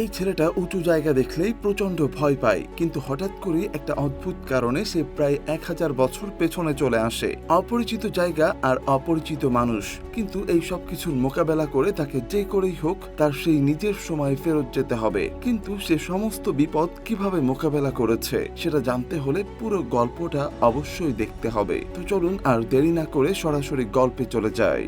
এই ছেলেটা উঁচু জায়গা দেখলেই প্রচণ্ড ভয় পায়, কিন্তু হঠাৎ করে একটা অদ্ভুত কারণে সে প্রায় এক হাজার বছর পেছনে চলে আসে। অপরিচিত জায়গা আর অপরিচিত মানুষ, কিন্তু এই সব কিছুর মোকাবেলা করে তাকে যে করেই হোক তার সেই নিজের সময় ফেরত যেতে হবে। কিন্তু সে সমস্ত বিপদ কীভাবে মোকাবেলা করেছে, সেটা জানতে হলে পুরো গল্পটা অবশ্যই দেখতে হবে। তো চলুন আর দেরি না করে সরাসরি গল্পে চলে যাই।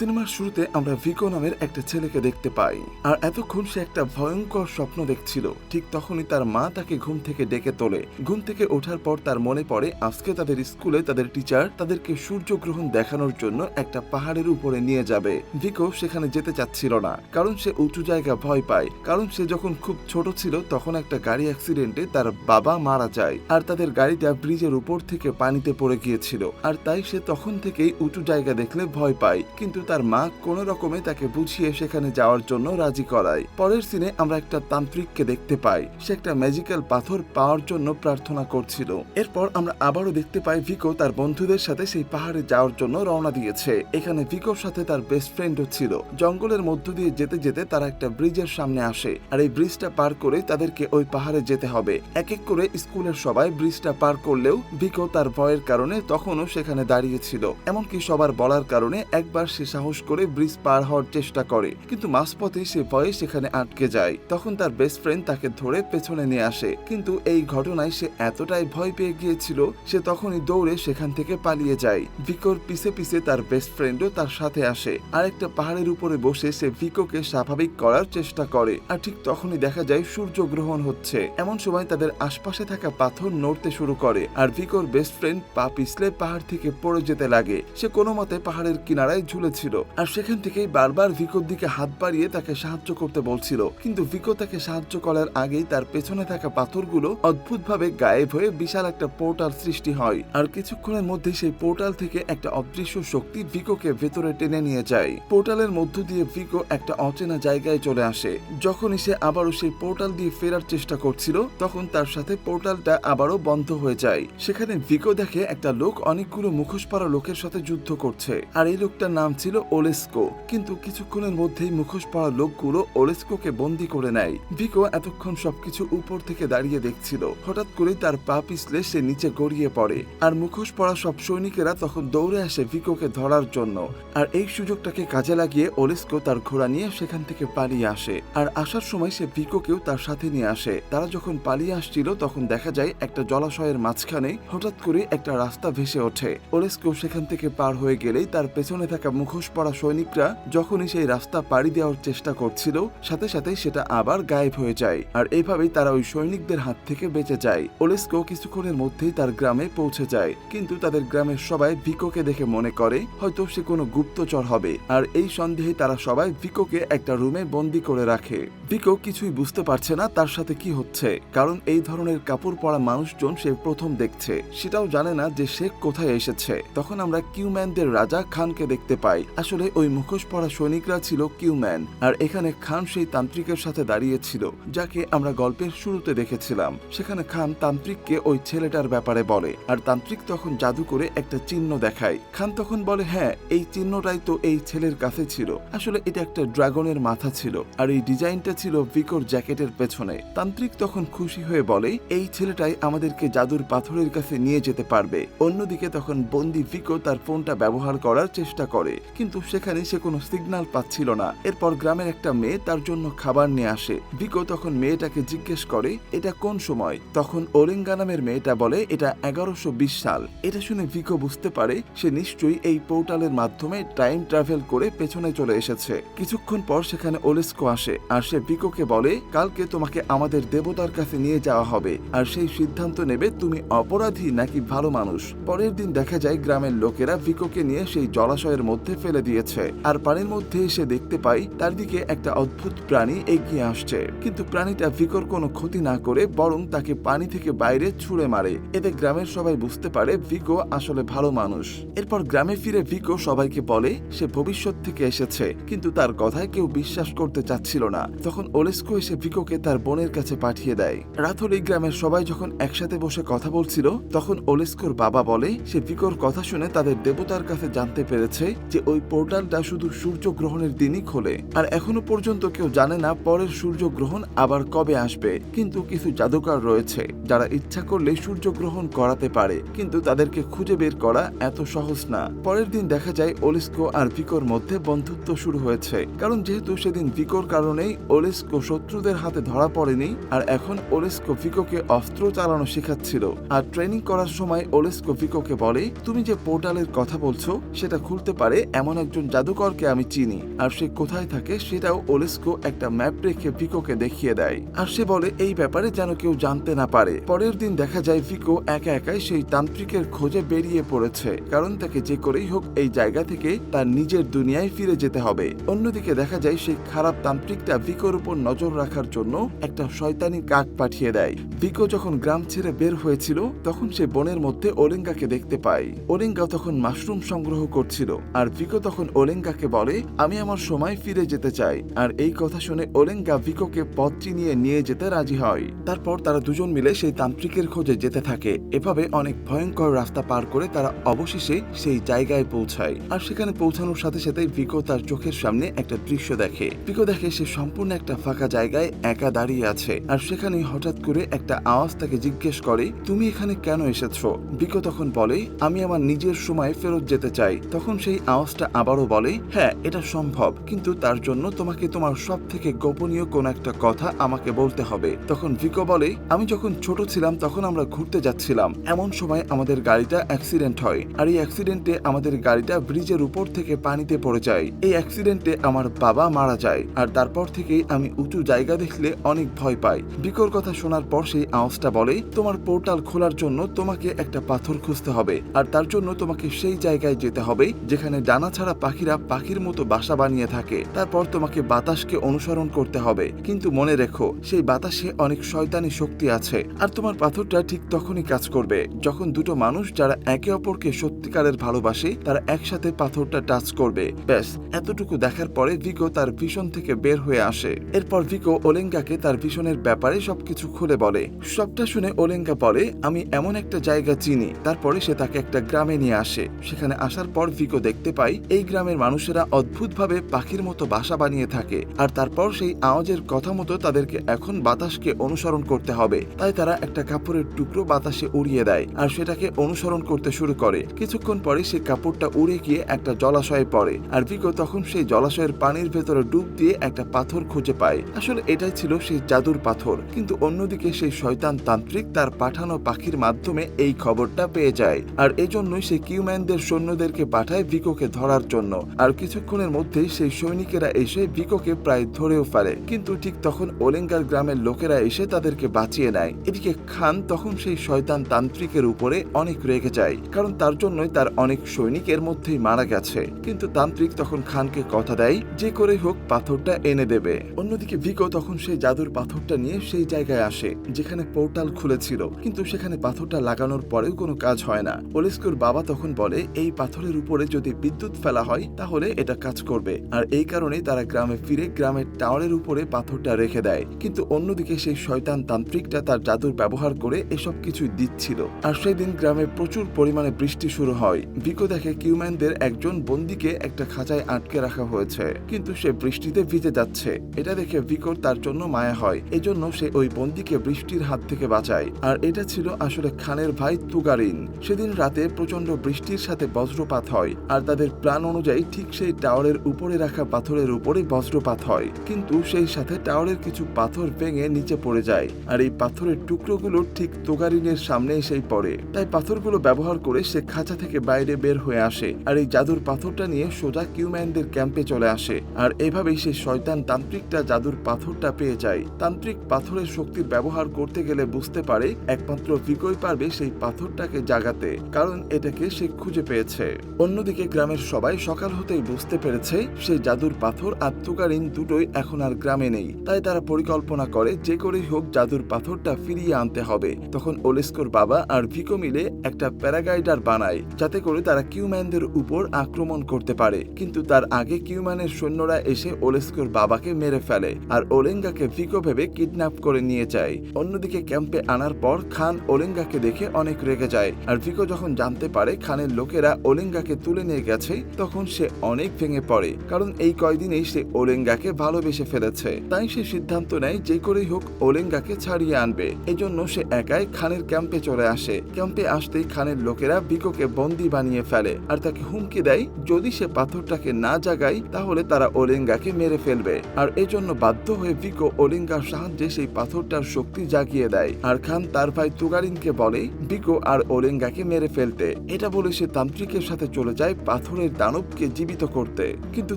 সিনেমার শুরুতে আমরা ভিকো নামের একটা ছেলেকে দেখতে পাই। আর এতক্ষণ সে একটা ভয়ঙ্কর স্বপ্ন দেখছিল। ঠিক তখনই তার মা তাকে ঘুম থেকে ডেকে তোলে। ঘুম থেকে ওঠার পর তার মনে পড়ে, আজকে তাদের স্কুলে তাদের টিচার তাদেরকে সূর্যগ্রহণ দেখানোর জন্য একটা পাহাড়ের উপরে নিয়ে যাবে। ভিকো সেখানে যেতে চাচ্ছিল না। কারণ সে উঁচু জায়গা ভয় পায়। কারণ সে যখন খুব ছোট ছিল, তখন একটা গাড়ি অ্যাক্সিডেন্টে তার বাবা মারা যায়। আর তাদের গাড়িটা ব্রিজের উপর থেকে পানিতে পড়ে গিয়েছিল। আর তাই সে তখন থেকেই উঁচু জায়গা দেখলে ভয় পায়। কিন্তু তার মা কোনো রকমে তাকে বুঝিয়ে সেখানে যাওয়ার জন্য রাজি করায়। পরের সিনে আমরা একটা তান্ত্রিককে দেখতে পাই। সে একটা ম্যাজিক্যাল পাথর পাওয়ার জন্য প্রার্থনা করছিল। এরপর আমরা আবারও দেখতে পাই ভিকো তার বন্ধুদের সাথে সেই পাহাড়ে যাওয়ার জন্য রওনা দিয়েছে। এখানে ভিকোর সাথে তার বেস্ট ফ্রেন্ডও ছিল। জঙ্গলের মধ্য দিয়ে যেতে যেতে তারা একটা ব্রিজের সামনে আসে আর এই ব্রিজটা পার করে তাদেরকে ওই পাহাড়ে যেতে হবে। এক এক করে স্কুলের সবাই ব্রিজটা পার করলেও ভিকো তার ভয়ের কারণে তখনও সেখানে দাঁড়িয়েছিল এমনকি সবার বলার কারণে একবার সে সাহস করে ব্রিজ পার হওয়ার চেষ্টা করে। কিন্তু মাঝপথে সে ভয়ে সেখানে আটকে যায়। তখন তার বেস্ট ফ্রেন্ড তাকে ধরে পেছনে নিয়ে আসে। কিন্তু এই ঘটনায় সে এতটাই ভয় পেয়ে গিয়েছিল, সে তখনই দৌড়ে সেখান থেকে পালিয়ে যায়। ভিকোর পিছে পিছে তার বেস্ট ফ্রেন্ডও তার সাথে আসে। আর একটা পাহাড়ের উপরে বসে সে ভিকোকে স্বাভাবিক করার চেষ্টা করে। আর ঠিক তখনই দেখা যায় সূর্য গ্রহণ হচ্ছে। এমন সময় তাদের আশপাশে থাকা পাথর নড়তে শুরু করে। আর ভিকোর বেস্ট ফ্রেন্ড পা পিছলে পাহাড় থেকে পড়ে যেতে লাগে। সে কোনো মতে পাহাড়ের কিনারায় ঝুলেছিল আর সেখান থেকেই বারবার ভিকোর দিকে হাত বাড়িয়ে তাকে সাহায্য করতে বলছিল। কিন্তু ভিকো তাকে সাহায্য করার আগেই তার পেছনে থাকা পাথরগুলো অদ্ভুতভাবে গায়েব হয়ে বিশাল একটা পোর্টাল সৃষ্টি হয়। আর কিছুক্ষণের মধ্যে সেই পোর্টাল থেকে একটা অদৃশ্য শক্তি ভিকোকে ভেতরে টেনে নিয়ে যায়। পোর্টালের মধ্য দিয়ে ভিকো একটা অচেনা জায়গায় চলে আসে। যখনই সে আবারও সেই পোর্টাল দিয়ে ফেরার চেষ্টা করছিল, তখন তার সাথে পোর্টালটা আবারও বন্ধ হয়ে যায়। সেখানে ভিকো দেখে একটা লোক অনেকগুলো মুখোশ পরা লোকের সাথে যুদ্ধ করছে। আর এই লোকটার নাম ছিল ওলেস্কো। কিন্তু কিছুক্ষণের মধ্যেই মুখোশ পরা লোকগুলো ওলেস্কোকে বন্দি করে নেয়। ভিকো এতক্ষণ সবকিছু উপর থেকে দাঁড়িয়ে দেখছিল। হঠাৎ করে তার পা পিছলে সে নিচে গড়িয়ে পড়ে। আর মুখোশ পরা সব সৈনিকেরা তখন দৌড়ে আসে ভিকোকে ধরার জন্য। আর এই সুযোগটাকে কাজে লাগিয়ে ওলেস্কো তার ঘোড়া নিয়ে সেখান থেকে পালিয়ে আসে। আর আসার সময় সে ভিকোকেও তার সাথে নিয়ে আসে। তারা যখন পালিয়ে আসছিল, তখন দেখা যায় একটা জলাশয়ের মাঝখানে হঠাৎ করে একটা রাস্তা ভেসে ওঠে। ওলেস্কো সেখান থেকে পার হয়ে গেলেই তার পেছনে থাকা মুখোশ পরা সৈনিকরা যখনই সেই রাস্তা পাড়ি দেওয়ার চেষ্টা করছিল, সাথে সাথে সেটা আবার গায়েব হয়ে যায়। আর এইভাবেই তারা ওই সৈনিকদের হাত থেকে বেঁচে যায়। ওলেস্কো কিছুক্ষণের মধ্যেই তার গ্রামে পৌঁছে যায়। কিন্তু তাদের গ্রামের সবাই ভিকোকে দেখে মনে করে, হয়তো সে কোনো গুপ্তচর হবে। আর এই সন্দেহে তারা সবাই ভিকোকে একটা রুমে বন্দি করে রাখে। ভিকো কিছুই বুঝতে পারছে না তার সাথে কি হচ্ছে। কারণ এই ধরনের কাপড় পরা মানুষজন সে প্রথম দেখছে। সেটাও জানে না যে সে কোথায় এসেছে। তখন আমরা কিউম্যানদের রাজা খানকে দেখতে পাই। আসলে ওই মুখোশ পরা সৈনিকরা ছিল কিউম্যান, আর এখানে খান সেই তান্ত্রিকের সাথে দাঁড়িয়েছিল, যাকে আমরা গল্পের শুরুতে দেখেছিলাম। সেখানে খান তান্ত্রিককে ওই ছেলেটার ব্যাপারে বলে, আর তান্ত্রিক তখন জাদু করে একটা চিহ্ন দেখায়। খান তখন বলে হ্যাঁ এই চিহ্নটাই তো এই ছেলের কাছে ছিল। আসলে এটা একটা ড্রাগনের মাথা ছিল, আর এই ডিজাইনটা ছিল ভিকোর জ্যাকেটের পেছনে। তান্ত্রিক তখন খুশি হয়ে বলে, এই ছেলেটাই আমাদেরকে জাদুর পাথরের কাছে নিয়ে যেতে পারবে। অন্যদিকে তখন বন্দি ভিকো তার ফোনটা ব্যবহার করার চেষ্টা করে কিন্তু সেখানে সে কোনো সিগন্যাল পাচ্ছিল না। এরপর গ্রামের একটা মেয়ে তার জন্য খাবার নিয়ে আসে। ভিকো তখন মেয়েটাকে জিজ্ঞেস করে, এটা কোন সময়? তখন ওরেঙ্গা নামের মেয়েটা বলে, এটা এগারোশো সাল। এটা শুনে ভিকো বুঝতে পারে, সে নিশ্চয়ই এই পোর্টালের মাধ্যমে টাইম ট্রাভেল করে পেছনে চলে এসেছে। কিছুক্ষণ পর সেখানে ওলেস্কো আসে, আর সে ভিকোকে বলে, কালকে তোমাকে আমাদের দেবতার কাছে নিয়ে যাওয়া হবে, আর সেই সিদ্ধান্ত নেবে তুমি অপরাধী নাকি ভালো মানুষ। পরের দিন দেখা যায় গ্রামের লোকেরা ভিকোকে নিয়ে সেই জলাশয়ের মধ্যে ফেলে দিয়েছে। আর পানির মধ্যে এসে দেখতে পাই, তার দিকে একটা অদ্ভুত প্রাণী এগিয়ে আসছে। কিন্তু প্রাণীটা ভিকোর কোনো ক্ষতি না করে বরং তাকে পানি থেকে বাইরে ছুঁড়ে মারে। এতে গ্রামের সবাই বুঝতে পারে ভিকো আসলে ভালো মানুষ। এরপর গ্রামে ফিরে ভিকো সবাইকে বলে, সে ভবিষ্যৎ থেকে এসেছে। কিন্তু তার কথায় কেউ বিশ্বাস করতে চাচ্ছিল না। তখন ওলেস্কো এসে ভিকোকে তার বোনের কাছে পাঠিয়ে দেয়। হলেই গ্রামের সবাই যখন একসাথে বসে কথা বলছিল, তখন ওলেস্কোর বাবা বলে, সে ভিকোর কথা শুনে তাদের দেবতার কাছে জানতে পেরেছে যে ওই ওই পোর্টালটা শুধু সূর্যগ্রহণের দিনই খোলে। আর এখনও পর্যন্ত কেউ জানে না পরের সূর্যগ্রহণ আবার কবে আসবে। কিন্তু কিছু জাদুকর রয়েছে, যারা ইচ্ছা করলে সূর্যগ্রহণ করাতে পারে। কিন্তু তাদেরকে খুঁজে বের করা এত সহজ না। পরের দিন দেখা যায় ওলিস্কো আর ভিকোর মধ্যে বন্ধুত্ব শুরু হয়েছে। কারণ যেহেতু সেদিন ভিকোর কারণেই ওলিস্কো শত্রুদের হাতে ধরা পড়েনি, আর এখন ওলিস্কো ভিকোকে অস্ত্র চালানো শেখাচ্ছিল। আর ট্রেনিং করার সময় ওলিস্কো ভিকোকে বলে, তুমি যে পোর্টালের কথা বলছো, সেটা খুলতে পারে এমন একজন জাদুকরকে আমি চিনি, আর সে কোথায় থাকে সেটাও ওলিস্কো একটা ম্যাপ রেখে ভিকোকে দেখিয়ে দেয়। আর সে বলে, এই ব্যাপারে যেন কেউ জানতে না পারে। পরের দিন দেখা যায় ভিকো একা একাই সেই তান্ত্রিকের খোঁজে বেরিয়ে পড়েছে, কারণ তাকে যে করেই হোক এই জায়গা থেকে তার নিজের দুনিয়ায় ফিরে যেতে হবে। অন্যদিকে দেখা যায় সেই খারাপ তান্ত্রিকটা ভিকোর উপর নজর রাখার জন্য একটা শয়তানি কাক পাঠিয়ে দেয়। ভিকো যখন গ্রাম ছেড়ে বের হয়েছিল, তখন সে বনের মধ্যে ওলেঙ্গাকে দেখতে পায়। ওলেঙ্গা তখন মাশরুম সংগ্রহ করছিল, আর ভিকো তখন ওলেঙ্গাকে বলে, আমি আমার সময় ফিরে যেতে চাই। আর এই কথা শুনে ওলেঙ্গা ভিকোকে পথ চিনিয়ে নিয়ে যেতে রাজি হয়। তারপর তারা দুজন মিলে সেই তান্ত্রিকের খোঁজে যেতে থাকে। এভাবে অনেক ভয়ঙ্কর রাস্তা পার করে তারা অবশেষে সেই জায়গায় পৌঁছায়। আর সেখানে পৌঁছানোর সাথে সাথে ভিকো তার চোখের সামনে একটা দৃশ্য দেখে। ভিকো দেখে সে সম্পূর্ণ একটা ফাঁকা জায়গায় একা দাঁড়িয়ে আছে। আর সেখানে হঠাৎ করে একটা আওয়াজ তাকে জিজ্ঞেস করে, তুমি এখানে কেন এসেছ? ভিকো তখন বলে, আমি আমার নিজের সময় ফেরত যেতে চাই। তখন সেই আওয়াজটা আবারও বলে হ্যাঁ এটা সম্ভব, কিন্তু তার জন্য তোমাকে তোমার সব থেকে গোপনীয় কোন একটা কথা আমাকে বলতে হবে। তখন ভিকো বলে, আমি যখন ছোট ছিলাম তখন আমরা ঘুরতে যাচ্ছিলাম। এমন সময় আমাদের গাড়িটা অ্যাক্সিডেন্ট হয়, আর এই অ্যাক্সিডেন্টে আমাদের গাড়িটা ব্রিজের উপর থেকে পানিতে পড়ে যায়। এই অ্যাক্সিডেন্টে আমার বাবা মারা যায়, আর তারপর থেকেই আমি উঁচু জায়গা দেখলে অনেক ভয় পাই। ভিকোর কথা শোনার পর সেই আওয়াজটা বলে, তোমার পোর্টাল খোলার জন্য তোমাকে একটা পাথর খুঁজতে হবে, আর তার জন্য তোমাকে সেই জায়গায় যেতে হবে, যেখানে ডানা ছাড়া পাখিরা পাখির মতো বাসা বানিয়ে থাকে। তারপর তোমাকে বাতাসকে অনুসরণ করতে হবে। কিন্তু মনে রেখো, সেই বাতাসে অনেক শয়তানি শক্তি আছে। আর তোমার পাথরটা ঠিক তখনই কাজ করবে, যখন দুটো মানুষ যারা একে অপরকে সত্যিকারের ভালোবাসে, তারা একসাথে পাথরটা টাচ করবে। ব্যাস, এতটুকু দেখার পরে ভিকো তার ভীষণ থেকে বের হয়ে আসে। এরপর ভিকো ওলেঙ্গাকে তার ভীষণের ব্যাপারে সবকিছু খুলে বলে। সবটা শুনে ওলেঙ্গা বলে, আমি এমন একটা জায়গা চিনি। তারপরে সে তাকে একটা গ্রামে নিয়ে আসে। সেখানে আসার পর ভিকো দেখতে পাই এই গ্রামের মানুষেরা অদ্ভুতভাবে পাখির মতো বাসা বানিয়ে থাকে। আর তারপর সেই আওয়াজের কথা মতো তাদেরকে এখন বাতাসকে অনুসরণ করতে হবে। তাই তারা একটা কাপড়ের টুকরো বাতাসে উড়িয়ে দেয় আর সেটাকে অনুসরণ করতে শুরু করে। কিছুক্ষণ পরে সেই কাপড়টা উড়ে গিয়ে একটা জলাশয়ে পড়ে। আর ভিকো তখন সেই জলাশয়ের পানির ভেতরে ডুব দিয়ে একটা পাথর খুঁজে পায়। আসলে এটাই ছিল সেই জাদুর পাথর। কিন্তু অন্যদিকে সেই শয়তান তান্ত্রিক তার পাঠানো পাখির মাধ্যমে এই খবরটা পেয়ে যায়। আর এজন্যই সে কিউম্যানদের সৈন্যদেরকে পাঠায় ভিকোকে ধরার জন্য। আর কিছুক্ষণের মধ্যেই সেই সৈনিকেরা এসে ভিকোকে প্রায় ধরেও ফেলে। কিন্তু ঠিক তখন ওলেঙ্গার গ্রামের লোকেরা এসে তাদেরকে বাঁচিয়ে নেয়। এদিকে খান তখন সেই শয়তান তান্ত্রিকের উপরে অনেক রেগে যায়। কারণ তার জন্যই তার অনেক সৈনিক এর মধ্যেই মারা গেছে। কিন্তু তান্ত্রিক তখন খানকে কথা দেয়, যে করে হোক পাথরটা এনে দেবে। অন্যদিকে ভিকো তখন সেই জাদুর পাথরটা নিয়ে সেই জায়গায় আসে, যেখানে পোর্টাল খুলেছিল। কিন্তু সেখানে পাথরটা লাগানোর পরেও কোনো কাজ হয় না। ওলেস্কোর বাবা তখন বলে, এই পাথরের উপরে যদি বিদ্যুৎ ফেলা হয়, তাহলে এটা কাজ করবে। আর এই কারণেই তারা গ্রামে ফিরে গ্রামের টাওয়ারের উপরে পাথরটা রেখে দেয়। কিন্তু অন্যদিকে সেই শয়তান তান্ত্রিকটা তার জাদুর ব্যবহার করে এসব কিছু দিচ্ছিল। আর সেই দিন গ্রামে প্রচুর পরিমাণে বৃষ্টি শুরু হয়। ভিকো দেখে কিউম্যানদের একজন বন্দিকে একটা খাঁচায় আটকে রাখা হয়েছে। কিন্তু সে বৃষ্টিতে ভিজে যাচ্ছে। এটা দেখে ভিকোর তার জন্য মায়া হয়। এজন্য সে ওই বন্দিকে বৃষ্টির হাত থেকে বাঁচায়। আর এটা ছিল আসলে খানের ভাই তুগারিন। সেদিন রাতে প্রচণ্ড বৃষ্টির সাথে বজ্রপাত হয়। আর তাদের প্ল্যান অনুযায়ী ঠিক সেই টাওয়ারের উপরে রাখা পাথরের উপরে বজ্রপাত হয়। কিন্তু সেই সাথে টাওয়ারের কিছু পাথর ভেঙে নিচে পড়ে যায়। আর এই পাথরের টুকরোগুলো ঠিক তোগারিনের সামনে এসেই পড়ে। তাই পাথরগুলো ব্যবহার করে সে খাঁচা থেকে বাইরে বের হয়ে আসে। আর এই জাদুর পাথরটা নিয়ে সোজা কিউম্যানদের ক্যাম্পে চলে আসে। আর এভাবেই সেই শয়তান তান্ত্রিকটা জাদুর পাথরটা পেয়ে যায়। তান্ত্রিক পাথরের শক্তির ব্যবহার করতে গেলে বুঝতে পারে একমাত্র ভিকোই পারবে সেই পাথরটাকে জাগাতে। কারণ এটাকে সে খুঁজে পেয়েছে। অন্যদিকে গ্রামের সবাই সকাল হতেই বুঝতে পেরেছে, সেই জাদুর পাথর আর তুকারিন দুটোই এখন আর গ্রামে নেই। তাই তারা পরিকল্পনা করে যে করেই হোক জাদুর পাথরটা ফিরিয়ে আনতে হবে। তখন ওলেস্কোর বাবা আর ভিকো মিলে একটা প্যারাগাইডার বানায়, যাতে করে তারা কিউম্যানদের উপর আক্রমণ করতে পারে। কিন্তু তার আগে কিউম্যানের সৈন্যরা এসে ওলেস্কোর বাবাকে মেরে ফেলে আর ওলেঙ্গাকে ভিকো ভেবে কিডন্যাপ করে নিয়ে যায়। অন্যদিকে ক্যাম্পে আনার পর খান ওলেঙ্গাকে দেখে অনেক রেগে যায়। আর ভিকো যখন জানতে পারে খানের লোকেরা ওলেঙ্গাকে তুলে নিয়ে গেছে তখন সে অনেক ভেঙে পড়ে, কারণ এই কয়দিনেই সে ওলেঙ্গাকে ভালোবেসে ফেলেছে। তাই সে সিদ্ধান্ত নেয় যে করেই হোক ওলেঙ্গাকে ছাড়িয়ে আনবে। এজন্য সে একাই খানের ক্যাম্পে চলে আসে। ক্যাম্পে আসতেই খানের লোকেরা ভিকোকে বন্দি বানিয়ে ফেলে আর তাকে হুমকি দেয়, যদি সে পাথরটাকে না জাগায়, তাহলে তারা ওলেঙ্গাকে মেরে ফেলবে। আর এজন্য বাধ্য হয়ে ভিকো ওলেঙ্গার সাহায্যে সেই পাথরটার শক্তি জাগিয়ে দেয়। আর খান তার ভাই তুগারিনকে বলে, ভিকো আর ওলেঙ্গাকে মেরে ফেলতে। এটা বলে সে তান্ত্রিকের সাথে চলে যায় পাথরের দানবকে জীবিত করতে। কিন্তু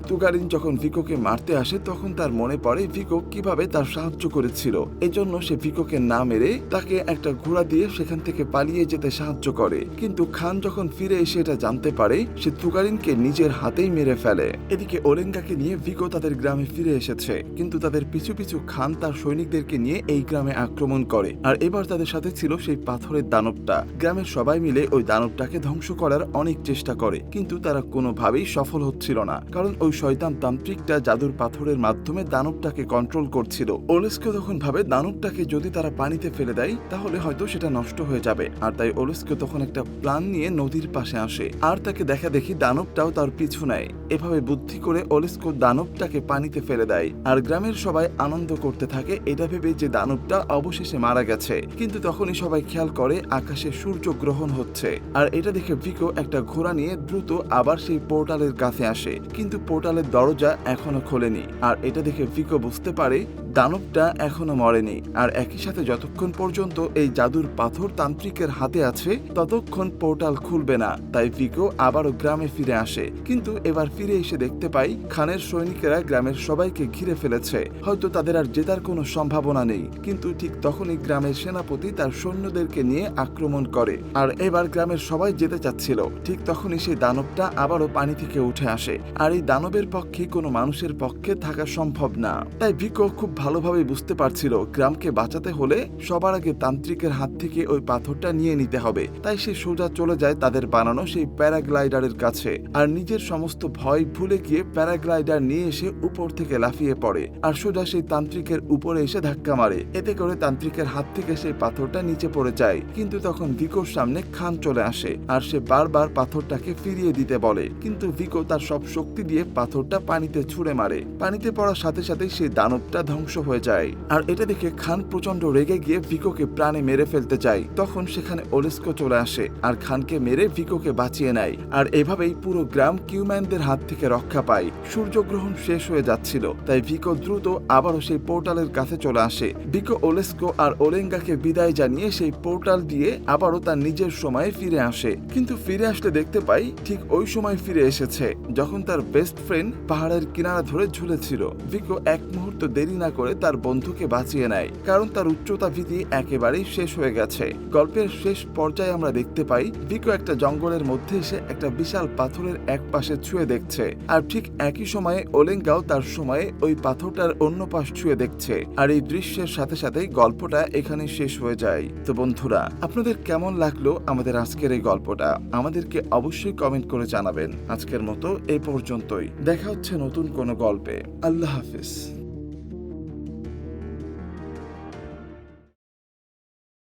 তুগারিন যখন ভিকোকে মারতে আসে, তখন তার মনে পড়ে ভিকো কীভাবে তার সাহায্য করেছিল। এজন্য সে ভিকোকে না মেরে তাকে একটা ঘোড়া দিয়ে সেখান থেকে পালিয়ে যেতে সাহায্য করে। কিন্তু খান যখন ফিরে এসে এটা জানতে পারে, সে তুগারিনকে নিজের হাতেই মেরে ফেলে। এদিকে ওলেঙ্গাকে নিয়ে ভিকো তাদের গ্রামে ফিরে এসেছে। কিন্তু তাদের পিছু পিছু খান তার সৈনিকদেরকে নিয়ে এই গ্রামে আক্রমণ করে। আর এবার তাদের সাথে ছিল সেই পাথরের দানবটা। গ্রামের সবাই মিলে ওই দানবটাকে ধ্বংস করার অনেক চেষ্টা করে। কিন্তু তারা কোনোভাবেই সফল হচ্ছিল না, কারণ ওই শয়তান তান্ত্রিকটা জাদুর পাথরের মাধ্যমে দানবটাকে কন্ট্রোল করছিল। ওলেস্কো তখন ভাবে, দানবটাকে যদি তারা পানিতে ফেলে দেয়, তাহলে হয়তো সেটা নষ্ট হয়ে যাবে। আর তাই ওলেস্কো তখন একটা প্ল্যান নিয়ে নদীর পাশে আসে। আর তাকে দেখা দেখি দানবটাও তার পিছু নেয়। এভাবে বুদ্ধি করে ওলেস্কো দানবটাকে পানিতে ফেলে দেয়। আর গ্রামের সবাই আনন্দ করতে থাকে, এটা ভেবে যে দানবটা অবশেষে মারা গেছে। কিন্তু তখনই সবাই খেয়াল করে, আকাশে সূর্য গ্রহণ হচ্ছে। আর এটা দেখে ভিকো একটা ঘোড়া নিয়ে দ্রুত আবার সেই পোর্টালের কাছে আসে কিন্তু পোর্টালের দরজা এখনও খোলেনি। আর এটা দেখে ভিকো বুঝতে পারে দানবটা এখনও মরেনি, আর একই সাথে যতক্ষণ পর্যন্ত এই জাদুর পাথর তান্ত্রিকের হাতে আছে, ততক্ষণ পোর্টাল খুলবে না, তাই ভিকো আবারও গ্রামে ফিরে আসে। কিন্তু এবার ফিরে এসে দেখতে পাই, খানের সৈনিকেরা গ্রামের সবাইকে ঘিরে ফেলেছে। হয়তো তাদের আর জেতার কোনো সম্ভাবনা নেই, কিন্তু ঠিক তখনই গ্রামের সেনাপতি তার সৈন্যদেরকে নিয়ে আক্রমণ করে, আর এবার গ্রামের সবাই যেতে চাচ্ছিল। ঠিক তখনই সেই দানবটা আবারও পানি থেকে উঠে আসে, আর এই দানবের পক্ষে কোনো মানুষের পক্ষে থাকা সম্ভব না। তাই ভিকো খুব ভালোভাবে বুঝতে পারছিল গ্রামকে বাঁচাতে হলে সবার আগে তান্ত্রিকের হাত থেকে ওই পাথরটা নিয়ে নিতে হবে। তাই সে সোজা চলে যায় তাদের বানানো সেই প্যারাগ্লাইডারের কাছে। আর নিজের সমস্ত ভয় ভুলে গিয়ে প্যারাগ্লাইডার নিয়ে এসে উপর থেকে লাফিয়ে পড়ে। আর সোজা সেই তান্ত্রিকের উপরে এসে ধাক্কা মারে। এতে করে তান্ত্রিকের হাত থেকে সেই পাথরটা নিচে পড়ে যায়। কিন্তু তখন ভিকোর সামনে খান চলে আসে। আর সে বারবার পাথরটাকে ফিরিয়ে দিতে বলে। কিন্তু ভিকো তার সব শক্তি দিয়ে পাথরটা পানিতে ছুঁড়ে মারে। পানিতে পড়ার সাথে সাথে সেই দানবটা ধ্বংস হয়ে যায়। আর এটা দেখে খান প্রচণ্ড রেগে গিয়ে ভিকোকে প্রাণে মেরে ফেলতে চায় তখন সেখানে ওলেস্কো চলে আসে আর খানকে মেরে ভিকোকে বাঁচিয়ে নেয়। আর এভাবেই পুরো গ্রাম কিউম্যানদের হাত থেকে রক্ষা পায়। সূর্যগ্রহণ শেষ হয়ে যাচ্ছিল, তাই ভিকো দ্রুত আবারও সেই পোর্টালের কাছে চলে আসে। ভিকো ওলেস্কো আর ওলেঙ্গাকে বিদায় জানিয়ে সেই পোর্টাল দিয়ে আবারও তার নিজের সময়ে ফিরে আসে। কিন্তু ফিরে আসলে দেখতে পাই ঠিক ওই সময় ফিরে এসেছে, যখন তার বেস্ট ফ্রেন্ড পাহাড়ের কিনারা ধরে ঝুলেছিল। ভিকো এক মুহূর্ত দেরি না করে তার বন্ধুকে বাঁচিয়ে নেয়, কারণ তার উচ্চতা ভীতি একেবারেই শেষ হয়ে গেছে। গল্পের শেষ পর্যায়ে আমরা দেখতে পাই, ভিকো একটা জঙ্গলের মধ্যে এসে একটা বিশাল পাথরের এক পাশে ছুঁয়ে দেখছে, আর ঠিক একই সময়ে ওলেঙ্গাও তার সময়ে ওই পাথরটার অন্য পাশ ছুঁয়ে দেখছে, আর এই দৃশ্যের সাথে সাথে গল্পটা এখানে শেষ হয়ে যায়। তো বন্ধুরা, আপনাদের কেমন লাগল আমাদের আজকের এই গল্পটা? আমাদেরকে অবশ্যই কমেন্ট করে জানাবেন। আজকের মতো এই পর্যন্তই। দেখা হচ্ছে নতুন কোনো গল্পে। আল্লাহ হাফিজ।